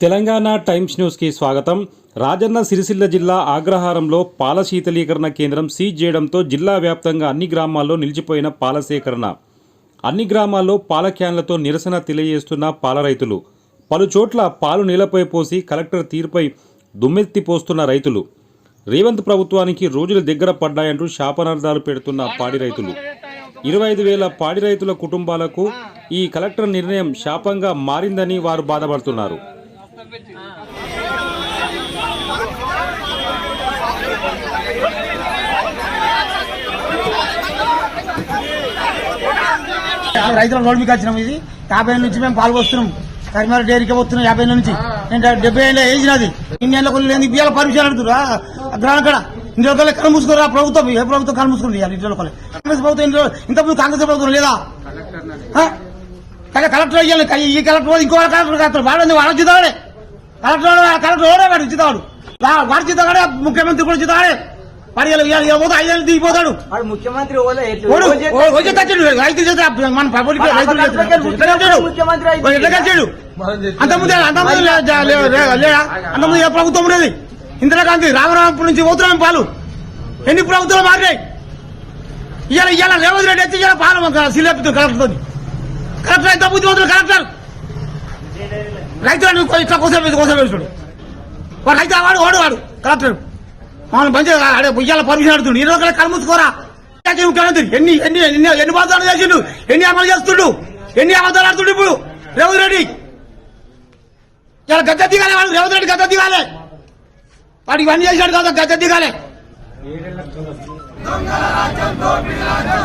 Telangana times న్యూస్కి స్వాగతం. రాజన్న సిరిసిల్ల జిల్లా ఆగ్రహారంలో పాల శీతలీకరణ కేంద్రం సీజ్ చేయడంతో జిల్లా వ్యాప్తంగా అన్ని గ్రామాల్లో నిలిచిపోయిన పాల సేకరణ. అన్ని గ్రామాల్లో పాల క్యాన్లతో నిరసన తెలియజేస్తున్న పాల రైతులు. పలు చోట్ల పాలు నీళ్ళపై పోసి కలెక్టర్ తీరుపై దుమ్మెత్తి పోస్తున్న రైతులు. రేవంత్ ప్రభుత్వానికి రోజులు దగ్గర పడ్డాయంటూ శాపనార్థాలు పెడుతున్న పాడి రైతులు. ఇరవై ఐదు వేల పాడి రైతుల కుటుంబాలకు ఈ కలెక్టర్ నిర్ణయం శాపంగా మారిందని వారు బాధపడుతున్నారు. రైతుల రోడ్ మీకు వచ్చినాం ఇది. యాభై నుంచి మేము పాలు పోస్తున్నాం కరిమార డైరీకి పోతున్నాం యాభై నుంచి. నేను డెబ్బై ఏళ్ళ ఏజ్ నాది. ఇన్ని ఏళ్ళ కొన్ని లేదు బియ్యాల పర్మిషన్ అడుగుతురా గ్రహణ కడ. ఇంటి లోకల్ కళ్ళు మూసుకోరా ప్రభుత్వం ఏ ప్రభుత్వం కళ్ళు మూసుకుంది ఇంటి లోకల్ కాంగ్రెస్ ప్రభుత్వం ఇంట్లో ఇంతకుముందు కాంగ్రెస్ ప్రభుత్వం లేదా? ఆ? కలెక్టర్ అయ్యాలి ఈ కలెక్టర్ ఇంకో కలెక్టర్ కాదు. వాడు వాడు చితాడే కలెక్టర్ కలెక్టర్ వాడు చితాడు వాడు చితాడే ముఖ్యమంత్రి కూడా చితాడే వాడు ఇలా- దిగిపోతాడు. ముఖ్యమంత్రి రైతు చేత మన పబ్లిక్ రైతులు ఎట్లా తెచ్చాడు అంతకుముందు అంతకుముందు లేడా అంతకుముందు ఏ ప్రభుత్వం ఉండేది? ఇందిరాగాంధీ రామరామపురం నుంచి పోతున్నాం పాలు. ఎన్ని ప్రభుత్వాలు మారినాయి? ఇవాళ ఇవాళ రేవంత్ రెడ్డి వచ్చి ఇవాళ పాలు సిలేపుతుంది కలెక్టర్ కలెక్టర్ అయితే బుద్ధిమంతులు కలెక్టర్? రైతులను ఇట్లా కోసం వేసి కోసం వేసుడు వాడు రైతు వాడు వాడు వాడు. కలెక్టర్. మనం మంచిగా ఆడే ఇవాళ పర్మిషన్ అడుగుతుండు. ఇరవై ఒకళ్ళ కలుముసుకోరా ముఖ్యమంత్రి ఎన్ని ఎన్ని ఎన్ని ఎన్ని బాధాలు చేసిండు? ఎన్ని అమలు చేస్తుండు? ఎన్ని అబద్ధాలు ఆడుతుండు ఇప్పుడు? రేవంత్ రెడ్డి. ఇలా గద్ద దిగాలి వాడు రేవంత్ రెడ్డి గద్ద దిగాలి. వాడు ఇవన్నీ చేశాడు కదా గద్ద దిగాలి.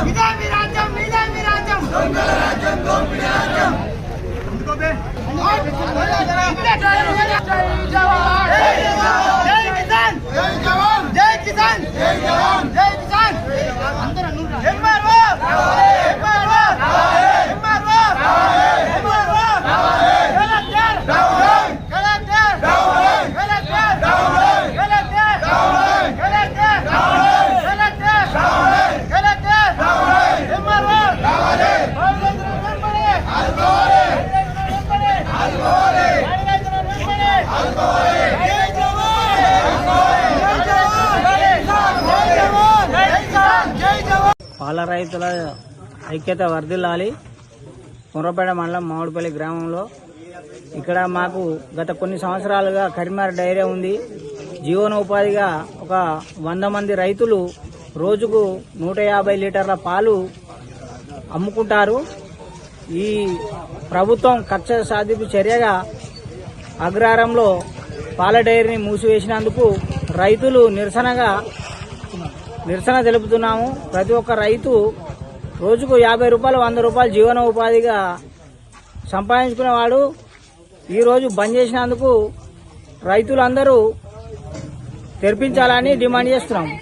ఇదే మీ రాజ్యం ఇదే మీ రాజ్యం. 加油！加油！加油！పాల రైతుల ఐక్యత వర్ధిల్లాలి. కుర్రపేట మండలం మామిడిపల్లి గ్రామంలో. ఇక్కడ మాకు గత కొన్ని సంవత్సరాలుగా కరిమార డైరీ ఉంది. జీవనోపాధిగా ఒక వంద మంది రైతులు రోజుకు నూట యాభై లీటర్ల పాలు అమ్ముకుంటారు. ఈ ప్రభుత్వం కక్ష సాధింపు చర్యగా అగ్రహారంలో పాల డైరీని మూసివేసినందుకు రైతులు నిరసనగా నిరసన తెలుపుతున్నాము. ప్రతి ఒక్క రైతు రోజుకు యాభై రూపాయలు వంద రూపాయలు జీవనోపాధిగా సంపాదించుకునేవాడు. ఈరోజు బంద్ చేసినందుకు రైతులందరూ తెరిపించాలని డిమాండ్ చేస్తున్నాము.